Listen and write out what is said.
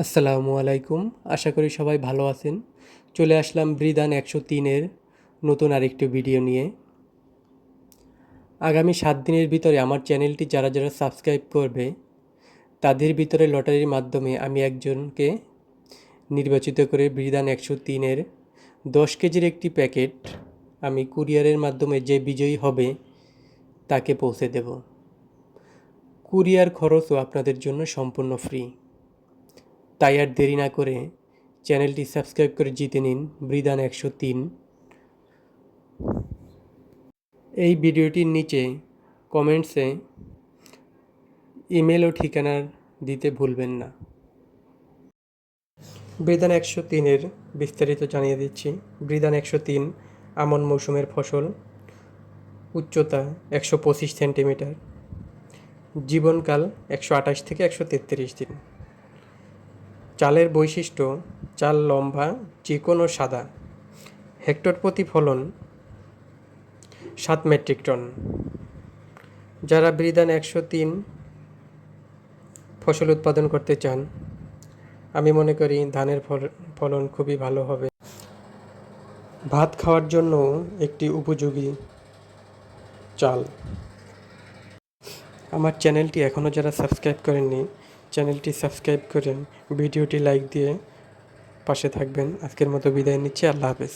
আসসালামু আলাইকুম। আশা করি সবাই ভালো আছেন। চলে আসলাম ব্রিদান একশো তিনের নতুন আরেকটি ভিডিও নিয়ে। আগামী সাত দিনের ভিতরে আমার চ্যানেলটি যারা যারা সাবস্ক্রাইব করবে, তাদের ভিতরে লটারির মাধ্যমে আমি একজনকে নির্বাচিত করে ব্রিদান একশো তিনের দশ কেজির একটি প্যাকেট আমি কুরিয়ারের মাধ্যমে যে বিজয়ী হবে, তাকে পৌঁছে দেব। কুরিয়ার খরচও আপনাদের জন্য সম্পূর্ণ ফ্রি। তাই আর দেরি না করে চ্যানেলটি সাবস্ক্রাইব করে জিতে নিন বৃদান একশো তিন। এই ভিডিওটির নিচে কমেন্টসে ইমেল ও ঠিকানা দিতে ভুলবেন না। বৃদান একশো তিনের বিস্তারিত জানিয়ে দিচ্ছি। বৃদান একশো তিন আমন মৌসুমের ফসল। উচ্চতা একশো পঁচিশ সেন্টিমিটার। জীবনকাল একশো আঠাশ থেকে একশো তেত্রিশ দিন। চালের বৈশিষ্ট্য, চাল লম্বা, চিকন ও সাদা। হেক্টর প্রতি ফলন সাত মেট্রিক টন। যারা বৃদান একশো তিন ফসল উৎপাদন করতে চান, আমি মনে করি ধানের ফল- ফলন খুবই ভালো হবে। ভাত খাওয়ার জন্য একটি উপযোগী চাল। আমার চ্যানেলটি এখনও যারা সাবস্ক্রাইব করেননি চ্যানেলটি সাবস্ক্রাইব করে ভিডিওটি লাইক দিয়ে পাশে থাকবেন। আজকের মতো বিদায় নিচ্ছি। আল্লাহ হাফেজ।